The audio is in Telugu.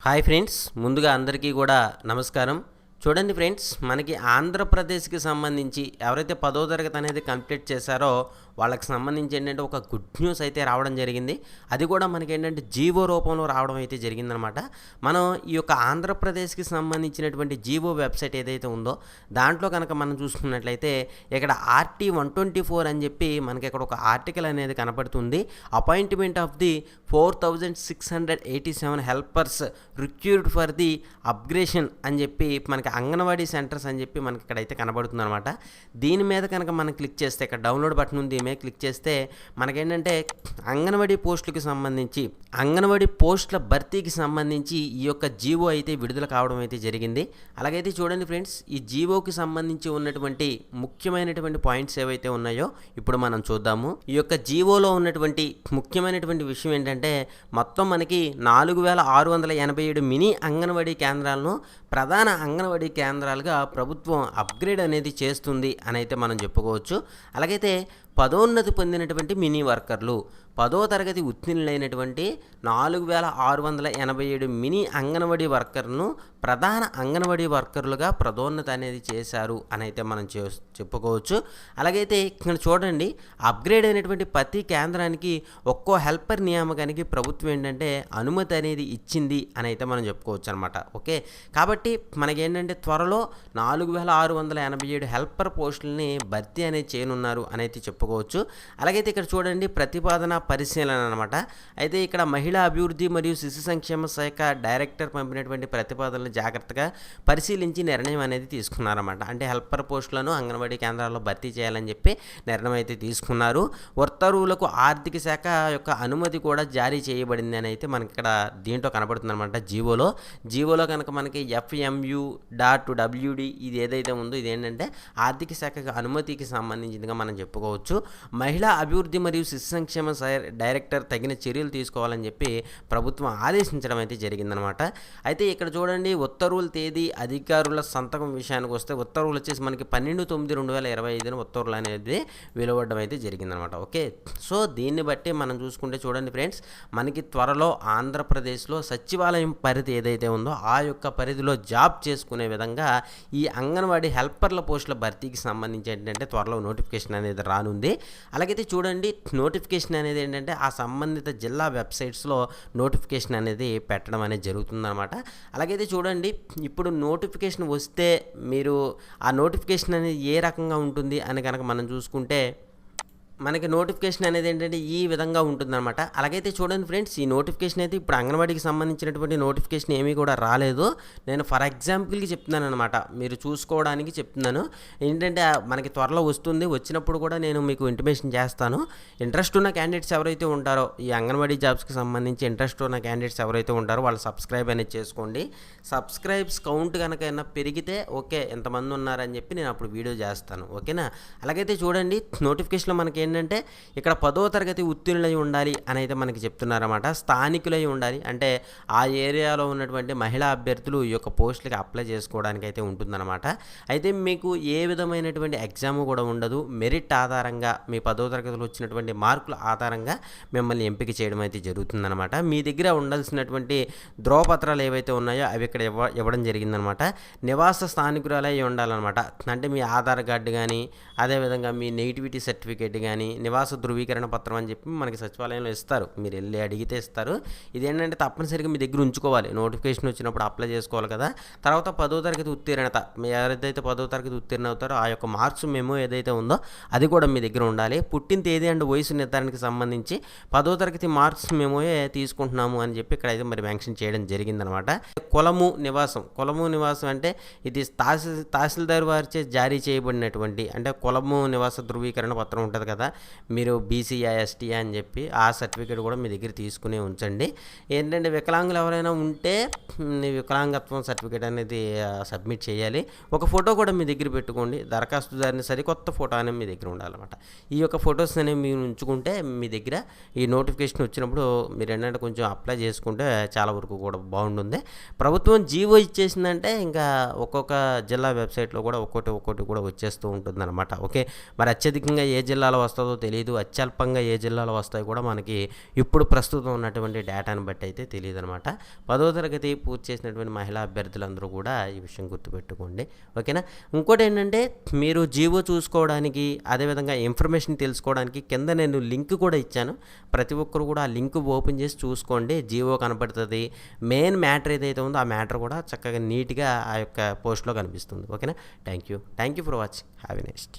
హాయ్ ఫ్రెండ్స్ ముందుగా అందరికీ కూడా నమస్కారం. చూడండి ఫ్రెండ్స్ మనకి ఆంధ్రప్రదేశ్కి సంబంధించి ఎవరైతే పదో తరగతి అనేది కంప్లీట్ చేశారో వాళ్ళకి సంబంధించి ఏంటంటే ఒక గుడ్ న్యూస్ అయితే రావడం జరిగింది. అది కూడా మనకి ఏంటంటే జీవో రూపంలో రావడం అయితే జరిగిందనమాట. మనం ఈ యొక్క ఆంధ్రప్రదేశ్కి సంబంధించినటువంటి జీవో వెబ్సైట్ ఏదైతే ఉందో దాంట్లో కనుక మనం చూసుకున్నట్లయితే ఇక్కడ ఆర్టీ వన్ ట్వంటీ ఫోర్ అని చెప్పి మనకి ఇక్కడ ఒక ఆర్టికల్ అనేది కనపడుతుంది. Appointment of the four thousand six hundred eighty seven helpers required for the upgradation అని చెప్పి మనకి అంగన్వాడీ సెంటర్స్ అని చెప్పి మనకి ఇక్కడైతే కనబడుతుంది అనమాట దీని మీద కనుక మనం క్లిక్ చేస్తే ఇక్కడ డౌన్లోడ్ బటన్ ఉంది మీద క్లిక్ చేస్తే మనకేంటంటే అంగన్వాడీ పోస్టులకు సంబంధించి అంగన్వాడీ పోస్టుల భర్తీకి సంబంధించి ఈ యొక్క జీవో అయితే విడుదల కావడం అయితే జరిగింది. అలాగైతే చూడండి ఫ్రెండ్స్ ఈ జీవోకి సంబంధించి ఉన్నటువంటి ముఖ్యమైనటువంటి పాయింట్స్ ఏవైతే ఉన్నాయో ఇప్పుడు మనం చూద్దాము. ఈ యొక్క జీవోలో ఉన్నటువంటి ముఖ్యమైనటువంటి విషయం ఏంటంటే మొత్తం మనకి నాలుగు వేల ఆరు వందల ఎనభై ఏడు మినీ అంగన్వాడీ కేంద్రాలను ప్రధాన అంగన్వాడీ కేంద్రాలుగా ప్రభుత్వం అప్గ్రేడ్ అనేది చేస్తుంది అని అయితే మనం చెప్పుకోవచ్చు. అలాగైతే పదోన్నతి పొందినటువంటి మినీ వర్కర్లు పదో తరగతి ఉత్తీర్ణులైనటువంటి నాలుగు వేల ఆరు వందల ఎనభై ఏడు మినీ అంగన్వాడీ వర్కర్ను ప్రధాన అంగన్వాడీ వర్కర్లుగా పదోన్నతి అనేది చేశారు అని అయితే మనం చే చెప్పుకోవచ్చు. అలాగైతే ఇక్కడ చూడండి అప్గ్రేడ్ అయినటువంటి ప్రతి కేంద్రానికి ఒక్కో హెల్పర్ నియామకానికి ప్రభుత్వం ఏంటంటే అనుమతి అనేది ఇచ్చింది అని అయితే మనం చెప్పుకోవచ్చు అనమాట ఓకే? కాబట్టి మనకేంటంటే త్వరలో నాలుగు వేల ఆరు వందల ఎనభై ఏడు హెల్పర్ పోస్టులని భర్తీ అనేది చేయనున్నారు అని అయితే చెప్పుకోవచ్చు. అలాగైతే ఇక్కడ చూడండి ప్రతిపాదన పరిశీలన అనమాట అయితే ఇక్కడ మహిళా అభివృద్ధి మరియు శిశు సంక్షేమ శాఖ డైరెక్టర్ పంపినటువంటి ప్రతిపాదనలు జాగ్రత్తగా పరిశీలించి నిర్ణయం అనేది తీసుకున్నారన్నమాట. అంటే హెల్పర్ పోస్టులను అంగన్వాడీ కేంద్రాల్లో భర్తీ చేయాలని చెప్పి నిర్ణయం అయితే తీసుకున్నారు. ఉత్తర్వులకు ఆర్థిక శాఖ యొక్క అనుమతి కూడా జారీ చేయబడింది అని అయితే మనకి ఇక్కడ దీంట్లో కనబడుతుంది అనమాట జీవోలో. జీవోలో కనుక మనకి ఎఫ్ఎంయు డాట్ డబ్ల్యూడి ఇది ఏదైతే ఉందో ఇది ఏంటంటే ఆర్థిక శాఖ అనుమతికి సంబంధించిందిగా మనం చెప్పుకోవచ్చు. మహిళా అభివృద్ధి మరియు శిశు సంక్షేమ శాఖ డైరెక్టర్ తగిన చర్యలు తీసుకోవాలని చెప్పి ప్రభుత్వం ఆదేశించడం అయితే జరిగిందనమాట. అయితే ఇక్కడ చూడండి ఉత్తర్వుల తేదీ అధికారుల సంతకం విషయానికి వస్తే ఉత్తర్వులు వచ్చేసి మనకి పన్నెండు తొమ్మిది రెండు వేల ఇరవై ఐదున ఉత్తర్వులు అనేది వెలువడడం అయితే జరిగిందనమాట. ఓకే? సో దీన్ని బట్టి మనం చూసుకుంటే చూడండి ఫ్రెండ్స్ మనకి త్వరలో ఆంధ్రప్రదేశ్లో సచివాలయం పరిధి ఏదైతే ఉందో ఆ యొక్క పరిధిలో జాబ్ చేసుకునే విధంగా ఈ అంగన్వాడీ హెల్పర్ల పోస్టుల భర్తీకి సంబంధించి ఏంటంటే త్వరలో నోటిఫికేషన్ అనేది రానుంది. అలాగైతే చూడండి నోటిఫికేషన్ అనేది ఏంటంటే ఆ సంబంధిత జిల్లా వెబ్సైట్స్లో నోటిఫికేషన్ అనేది పెట్టడం అనేది జరుగుతుందన్నమాట. అలాగైతే చూడండి ఇప్పుడు నోటిఫికేషన్ వస్తే మీరు ఆ నోటిఫికేషన్ అనేది ఏ రకంగా ఉంటుంది అని కనుక మనం చూసుకుంటే మనకి నోటిఫికేషన్ అనేది ఏంటంటే ఈ విధంగా ఉంటుందన్నమాట. అలాగైతే చూడండి ఫ్రెండ్స్ ఈ నోటిఫికేషన్ అయితే ఇప్పుడు అంగన్వాడీకి సంబంధించినటువంటి నోటిఫికేషన్ ఏమీ కూడా రాలేదు. నేను ఫర్ ఎగ్జాంపుల్కి చెప్తున్నాను అనమాట మీరు చూసుకోవడానికి చెప్తున్నాను. ఏంటంటే మనకి త్వరలో వస్తుంది. వచ్చినప్పుడు కూడా నేను మీకు ఇంటిమేషన్ చేస్తాను. ఇంట్రెస్ట్ ఉన్న క్యాండిడేట్స్ ఎవరైతే ఉంటారో ఈ అంగన్వాడీ జాబ్స్కి సంబంధించి ఇంట్రెస్ట్ ఉన్న క్యాండిడేట్స్ ఎవరైతే ఉంటారో వాళ్ళు సబ్స్క్రైబ్ అనేది చేసుకోండి. సబ్స్క్రైబ్స్ కౌంట్ కనుక ఏమైనా పెరిగితే ఓకే ఎంతమంది ఉన్నారని చెప్పి నేను అప్పుడు వీడియో చేస్తాను. ఓకేనా? అలాగైతే చూడండి నోటిఫికేషన్లో మనకి ఏంటంటే ఇక్కడ పదో తరగతి ఉత్తీర్ణులై ఉండాలి అని అయితే మనకి చెప్తున్నారన్నమాట. స్థానికులై ఉండాలి. అంటే ఆ ఏరియాలో ఉన్నటువంటి మహిళా అభ్యర్థులు ఈ యొక్క పోస్టులకి అప్లై చేసుకోవడానికి అయితే ఉంటుందన్నమాట. అయితే మీకు ఏ విధమైనటువంటి ఎగ్జామ్ కూడా ఉండదు. మెరిట్ ఆధారంగా మీ పదో తరగతిలో వచ్చినటువంటి మార్కుల ఆధారంగా మిమ్మల్ని ఎంపిక చేయడం అయితే జరుగుతుందన్నమాట. మీ దగ్గర ఉండాల్సినటువంటి ధ్రువపత్రాలు ఏవైతే ఉన్నాయో అవి ఇక్కడ ఇవ్వ ఇవ్వడం జరిగిందనమాట నివాస స్థానికురాలై ఉండాలన్నమాట. అంటే మీ ఆధార్ కార్డు కానీ అదేవిధంగా మీ నెగిటివిటీ సర్టిఫికేట్ కానీ నివాస ధృవీకరణ పత్రం అని చెప్పి మనకి సచివాలయంలో ఇస్తారు. మీరు వెళ్ళి అడిగితే ఇస్తారు. ఇదేంటంటే తప్పనిసరిగా మీ దగ్గర ఉంచుకోవాలి. నోటిఫికేషన్ వచ్చినప్పుడు అప్లై చేసుకోవాలి కదా. తర్వాత పదో తరగతి ఉత్తీర్ణత. ఎవరైతే పదో తరగతి ఉత్తీర్ణ అవుతారో ఆ యొక్క మార్క్స్ మెమో ఏదైతే ఉందో అది కూడా మీ దగ్గర ఉండాలి. పుట్టిన తేదీ అండ్ వయసు నిర్ధారణకి సంబంధించి పదో తరగతి మార్క్స్ మేమోయే తీసుకుంటున్నాము అని చెప్పి ఇక్కడ అయితే మరి మెన్షన్ చేయడం జరిగిందనమాట. కులము నివాసం. కులము నివాసం అంటే ఇది తహసీల్ తహసీల్దార్ వారిచే జారీ చేయబడినటువంటి అంటే కులము నివాస ధృవీకరణ పత్రం ఉంటుంది కదా. మీరు బీసీఐ ఎస్టీ అని చెప్పి ఆ సర్టిఫికేట్ కూడా మీ దగ్గర తీసుకునే ఉంచండి. ఏంటంటే వికలాంగులు ఎవరైనా ఉంటే వికలాంగత్వం సర్టిఫికేట్ అనేది సబ్మిట్ చేయాలి. ఒక ఫోటో కూడా మీ దగ్గర పెట్టుకోండి. దరఖాస్తుదారిని సరికొత్త ఫోటో అనేది మీ దగ్గర ఉండాలన్నమాట. ఈ యొక్క ఫొటోస్ అనేవి మీరు ఉంచుకుంటే మీ దగ్గర ఈ నోటిఫికేషన్ వచ్చినప్పుడు మీరు ఏంటంటే కొంచెం అప్లై చేసుకుంటే చాలా వరకు కూడా బాగుంటుంది. ప్రభుత్వం జీవో ఇచ్చేసిందంటే ఇంకా ఒక్కొక్క జిల్లా వెబ్సైట్లో కూడా ఒక్కొక్కటి ఒక్కొక్కటి కూడా వచ్చేస్తూ ఉంటుందన్నమాట. ఓకే? మరి అత్యధికంగా ఏ జిల్లాలో వస్తుంది వస్తుందో తెలియదు అత్యల్పంగా ఏ జిల్లాలో వస్తాయో కూడా మనకి ఇప్పుడు ప్రస్తుతం ఉన్నటువంటి డేటాను బట్టి అయితే తెలియదు అనమాట పదో తరగతి పూర్తి చేసినటువంటి మహిళా అభ్యర్థులందరూ కూడా ఈ విషయం గుర్తుపెట్టుకోండి. ఓకేనా? ఇంకోటి ఏంటంటే మీరు జీవో చూసుకోవడానికి అదేవిధంగా ఇన్ఫర్మేషన్ తెలుసుకోవడానికి కింద నేను లింక్ కూడా ఇచ్చాను. ప్రతి ఒక్కరు కూడా ఆ లింక్ ఓపెన్ చేసి చూసుకోండి. జీవో కనపడుతుంది. మెయిన్ మ్యాటర్ ఏదైతే ఉందో ఆ మ్యాటర్ కూడా చక్కగా నీట్గా ఆ యొక్క పోస్ట్లో కనిపిస్తుంది. ఓకేనా? Thank you. Thank you for watching. Have a next